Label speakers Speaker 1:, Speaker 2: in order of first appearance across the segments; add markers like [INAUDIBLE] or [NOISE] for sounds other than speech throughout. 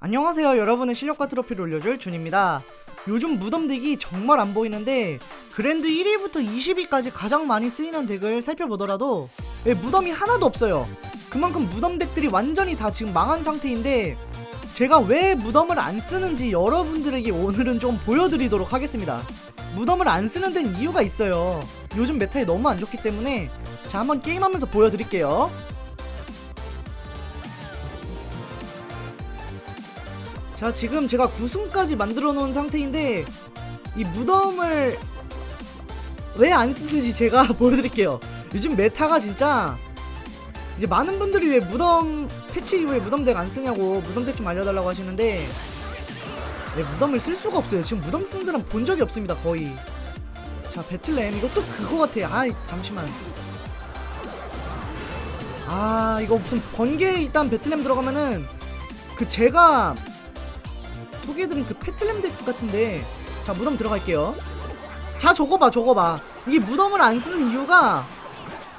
Speaker 1: 안녕하세요. 여러분의 실력과 트로피를 올려줄 준입니다. 요즘 무덤 덱이 정말 안 보이는데 그랜드 1위부터 20위까지 가장 많이 쓰이는 덱을 살펴보더라도 예, 무덤이 하나도 없어요. 그만큼 무덤 덱들이 완전히 다 지금 망한 상태인데 제가 왜 무덤을 안 쓰는지 여러분들에게 오늘은 좀 보여드리도록 하겠습니다. 무덤을 안 쓰는 데는 이유가 있어요. 요즘 메타에 너무 안 좋기 때문에 자 한번 게임하면서 보여드릴게요 자 지금 제가 9승까지 만들어 놓은 상태인데 이 무덤을 왜 안 쓰는지 제가 [LAUGHS] 보여드릴게요. 요즘 메타가 진짜 이제 많은 분들이 왜 무덤 패치 이후에 무덤 덱 안 쓰냐고 무덤 덱 좀 알려달라고 하시는데 네, 무덤을 쓸 수가 없어요. 지금 무덤 쓰는 사람 본 적이 없습니다 거의. 자 배틀램 이것도 그거 같아 아 잠시만. 아 이거 무슨 번개 일단 배틀램 들어가면은 그 제가 소개해드린 그 페틀램 덱 같은데. 자 무덤 들어갈게요. 자 저거 봐 저거 봐. 이게 무덤을 안 쓰는 이유가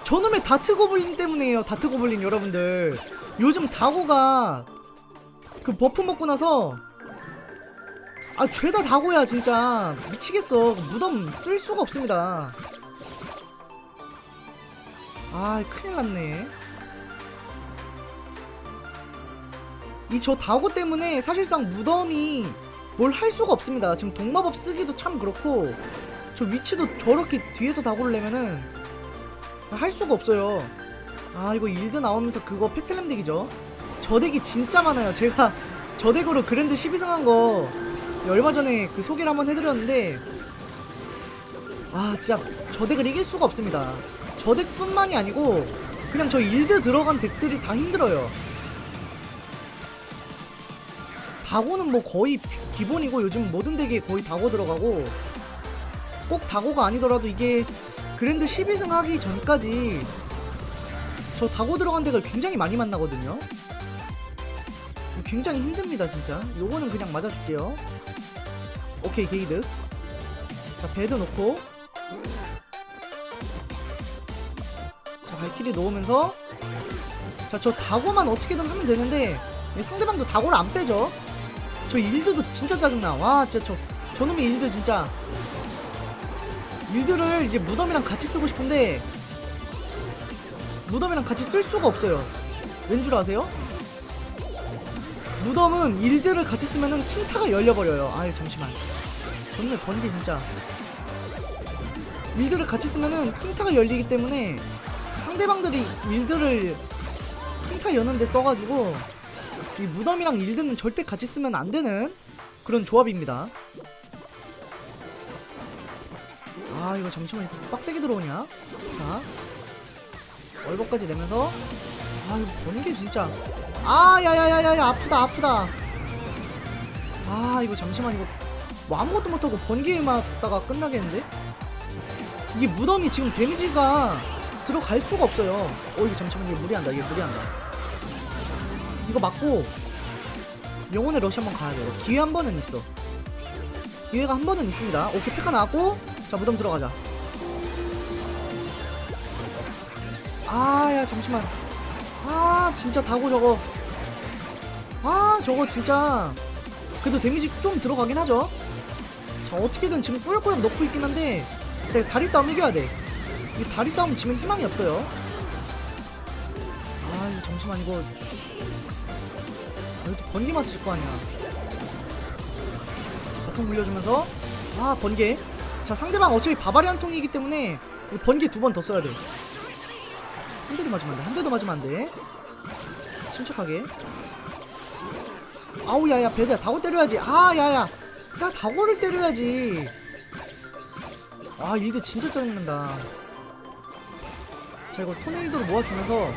Speaker 1: 저놈의 다트 고블린 때문이에요 다트 고블린 여러분들. 요즘 다고가 그 버프 먹고 나서 아 죄다 다고야 진짜. 미치겠어. 무덤 쓸 수가 없습니다. 아 큰일 났네 이 저 다고 때문에 사실상 무덤이 뭘 할 수가 없습니다. 지금 동마법 쓰기도 참 그렇고 저 위치도 저렇게 뒤에서 다고를 내면은 할 수가 없어요. 아 이거 일드 나오면서 그거 페틀램 덱이죠. 저 덱이 진짜 많아요. 제가 [LAUGHS] 저 덱으로 그랜드 12승 한거 얼마 전에 그 소개를 한번 해드렸는데 아 진짜 저 덱을 이길 수가 없습니다. 저 덱뿐만이 아니고 그냥 저 일드 들어간 덱들이 다 힘들어요. 다고는 뭐 거의 피- 기본이고 요즘 모든 덱에 거의 다고 들어가고 꼭 다고가 아니더라도 이게 그랜드 12승 하기 전까지 저 다고 들어간 덱을 굉장히 많이 만나거든요. 굉장히 힘듭니다 진짜. 요거는 그냥 맞아줄게요. 오케이 게이드. 자 배드 놓고. 자 발키리 놓으면서. 자 저 다고만 어떻게든 하면 되는데 예, 상대방도 다고를 안 빼죠 저 일드도 진짜 짜증나. 와, 진짜 저, 저놈의 일드 진짜. 일드를 이제 무덤이랑 같이 쓰고 싶은데, 무덤이랑 같이 쓸 수가 없어요. 왠 줄 아세요? 무덤은 일드를 같이 쓰면은 킹타가 열려버려요. 아유, 잠시만. 저놈의 번개 진짜. 일드를 같이 쓰면은 킹타가 열리기 때문에 상대방들이 일드를 킹타 여는데 써가지고 이 무덤이랑 일드는 절대 같이 쓰면 안 되는 그런 조합입니다. 아 이거 잠시만 이거 빡세게 들어오냐? 자 얼버까지 내면서 아 이거 번개 진짜 아 야야야야야 아프다 아프다 아 이거 잠시만 이거 뭐 아무것도 못하고 번개 맞다가 끝나겠는데? 이게 무덤이 지금 데미지가 들어갈 수가 없어요 어 이거 잠시만 이거 무리한다 이게 무리한다 이거 맞고 영혼의 러시 한번 가야 돼요. 기회 한 번은 있어. 기회가 한 번은 있습니다. 오케이 페카 나왔고 자 무덤 들어가자. 아야 잠시만. 아 진짜 다고 저거. 아 저거 진짜 그래도 데미지 좀 들어가긴 하죠. 자 어떻게든 지금 꾸역꾸역 넣고 있긴 한데 자 다리 싸움 이겨야 돼. 이 다리 싸움 지면 희망이 없어요. 아 잠시만 이거 번개 맞을 거 아니야. 바통 물려주면서 아 번개. 자 상대방 어차피 바바리안 통이기 때문에 이 번개 두 번 더 써야 돼. 한 대도 맞으면 안 돼. 한 대도 맞으면 안 돼. 침착하게. 아우 야야 배드야 다고 때려야지. 아 야야. 야 다고를 때려야지. 아 이게 진짜 짜증난다. 자 이거 토네이도로 모아주면서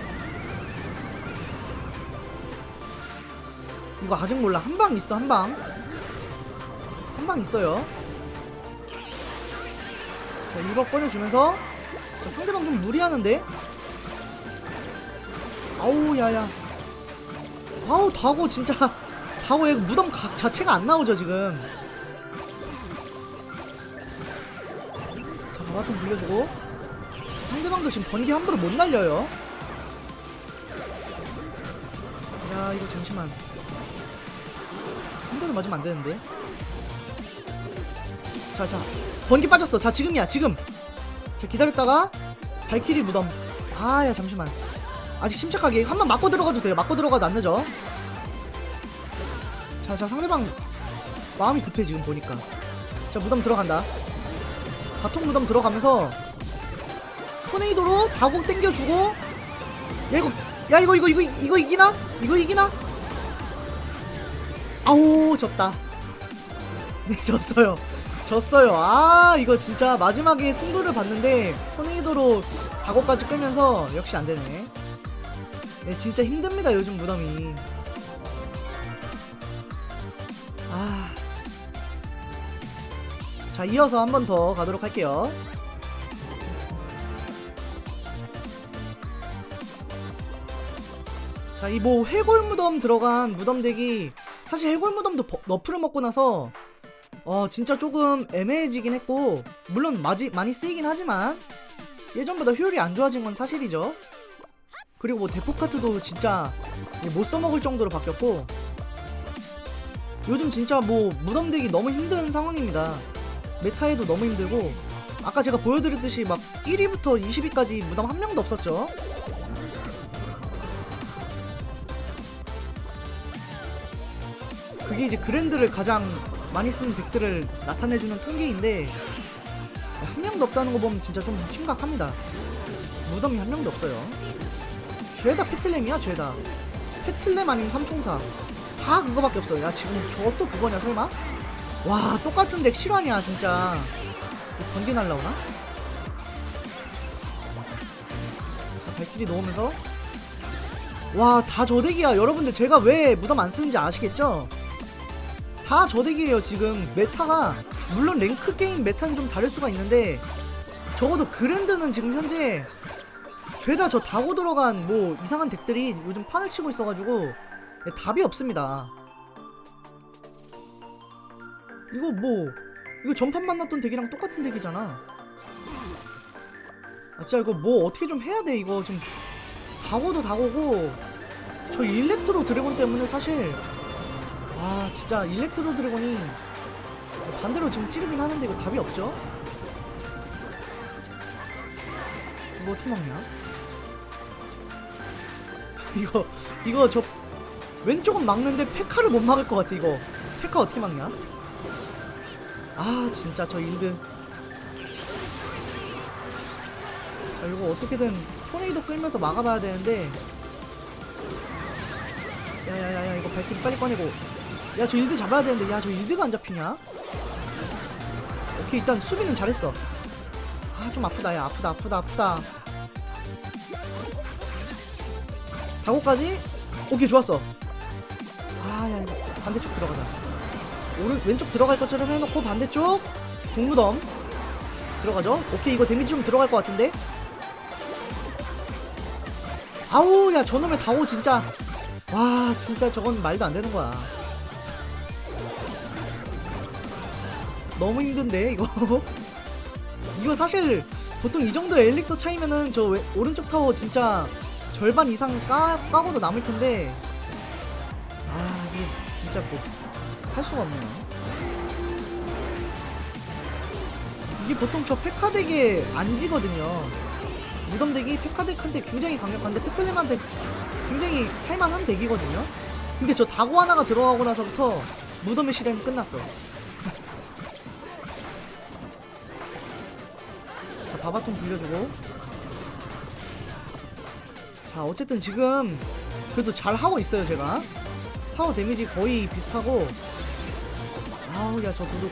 Speaker 1: 이거 아직 몰라. 한 방 있어 한방. 한 방 있어요. 자 1번 꺼내주면서. 자, 상대방 좀 무리하는데. 아우 야야. 아우 다고 진짜. [LAUGHS] 다고 얘 무덤 각 자체가 안 나오죠 지금. 자 바바통 불려주고. 상대방도 지금 번개 함부로 못 날려요. 야 이거 잠시만 한 번에 맞으면 안 되는데. 자, 자. 번개 빠졌어. 자, 지금이야, 지금. 자, 기다렸다가 발키리 무덤. 아, 야, 잠시만. 아직 침착하게 한 번 맞고 들어가도 돼요. 맞고 들어가도 안 늦어. 자, 자, 상대방 마음이 급해 지금 보니까. 자, 무덤 들어간다. 바통 무덤 들어가면서 토네이도로 다곡 땡겨주고 야 이거 야 이거 이거 이거 이거 이기나? 이거 이기나? 아우 졌다. 네 [LAUGHS] 졌어요. 졌어요. 아 이거 진짜 마지막에 승부를 봤는데 토네이도로 다곡까지 빼면서 역시 안 되네. 네 진짜 힘듭니다 요즘 무덤이. 아. 자 이어서 한 번 더 가도록 할게요. 자, 이 뭐 해골 무덤 들어간 무덤 덱이 사실 해골 무덤도 버- 너프를 먹고 나서 어 진짜 조금 애매해지긴 했고 물론 마지, 많이 쓰이긴 하지만 예전보다 효율이 안 좋아진 건 사실이죠. 그리고 뭐 대포 카트도 진짜 못 써먹을 정도로 바뀌었고 요즘 진짜 뭐 무덤 덱이 너무 힘든 상황입니다. 메타에도 너무 힘들고 아까 제가 보여드렸듯이 막 1위부터 20위까지 무덤 한 명도 없었죠. 그게 이제 그랜드를 가장 많이 쓰는 덱들을 나타내주는 통계인데 한 명도 없다는 거 보면 진짜 좀 심각합니다. 무덤이 한 명도 없어요. 죄다 페틀렘이야 죄다. 페틀렘 아니면 삼총사 다 그거밖에 없어요. 야 지금 저또 그거냐 설마? 와 똑같은 덱 실화냐 진짜. 번개 날라오나? 자, 발길이 놓으면서 와 다 저 덱이야 여러분들 제가 왜 무덤 안 쓰는지 아시겠죠? 다 저덱이에요 지금. 메타가 물론 랭크 게임 메타는 좀 다를 수가 있는데 적어도 그랜드는 지금 현재 죄다 저 다고 들어간 뭐 이상한 덱들이 요즘 판을 치고 있어가지고 네, 답이 없습니다. 이거 뭐 이거 전판 만났던 덱이랑 똑같은 덱이잖아. 아 진짜 이거 뭐 어떻게 좀 해야 돼 이거 지금. 다고도 다고고 저 일렉트로 드래곤 때문에 사실 아 진짜 일렉트로 드래곤이 반대로 지금 찌르긴 하는데 이거 답이 없죠? 이거 어떻게 막냐? 이거 이거 저 왼쪽은 막는데 페카를 못 막을 것 같아 이거 페카 어떻게 막냐? 아 진짜 저 일드 자 이거 어떻게든 토네이도 끌면서 막아봐야 되는데 야야야야 이거 발키리 빨리 꺼내고 야 저 일드 잡아야 되는데 야 저 일드가 안 잡히냐? 오케이 일단 수비는 잘했어. 아 좀 아프다 야 아프다 아프다 아프다. 다고까지? 오케이 좋았어. 아야 반대쪽 들어가자. 오른 왼쪽 들어갈 것처럼 해놓고 반대쪽 동무덤 들어가죠. 오케이 이거 데미지 좀 들어갈 것 같은데? 아우 야 저놈의 다오 진짜. 와 진짜 저건 말도 안 되는 거야 너무 힘든데 이거. [LAUGHS] 이거 사실 보통 이 정도 엘릭서 차이면은 저 왼- 오른쪽 타워 진짜 절반 이상 까, 까고도 남을 텐데. 아 이게 진짜 뭐 할 수가 없네요. 이게 보통 저 페카덱에 안 지거든요. 무덤덱이 페카덱한테 굉장히 강력한데 페틀렘한테 굉장히 할만한 덱이거든요. 근데 저 다고 하나가 들어가고 나서부터 무덤의 실행은 끝났어 바바통 빌려주고. 자 어쨌든 지금 그래도 잘 하고 있어요 제가. 타워 데미지 거의 비슷하고. 아우 야저 도둑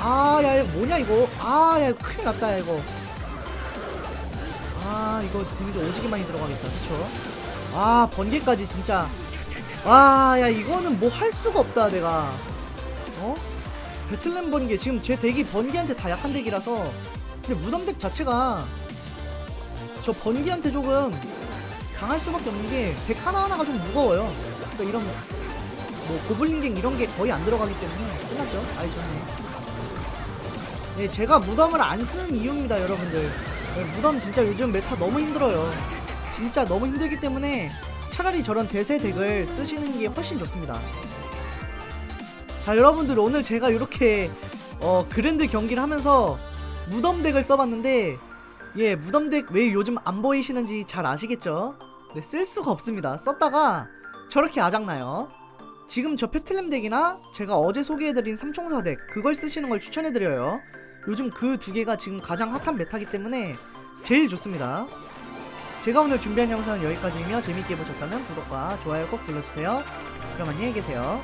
Speaker 1: 아야 이거 뭐냐 이거? 아야 이거 큰일 났다 야 이거. 아 이거 데미지 오지게 많이 들어가겠다 그쵸? 아 번개까지 진짜. 와야 이거는 뭐 할 수가 없다 내가. 어? 배틀램 번개 지금 제 덱이 번개한테 다 약한 덱이라서. 근데 무덤 덱 자체가 저 번개한테 조금 강할 수밖에 없는 게 덱 하나하나가 좀 무거워요. 그러니까 이런 뭐 고블린갱 이런 게 거의 안 들어가기 때문에 끝났죠 아이 좋네 네 제가 무덤을 안 쓰는 이유입니다 여러분들. 네, 무덤 진짜 요즘 메타 너무 힘들어요. 진짜 너무 힘들기 때문에 차라리 저런 대세 덱을 쓰시는 게 훨씬 좋습니다. 자 여러분들 오늘 제가 이렇게 어 그랜드 경기를 하면서 무덤 덱을 써봤는데 예 무덤 덱 왜 요즘 안 보이시는지 잘 아시겠죠? 네 쓸 수가 없습니다. 썼다가 저렇게 아작나요. 지금 저 페틀렘 덱이나 제가 어제 소개해드린 삼총사 덱 그걸 쓰시는 걸 추천해드려요. 요즘 그 두 개가 지금 가장 핫한 메타기 때문에 제일 좋습니다. 제가 오늘 준비한 영상은 여기까지이며 재밌게 보셨다면 구독과 좋아요 꼭 눌러주세요. 그럼 안녕히 계세요.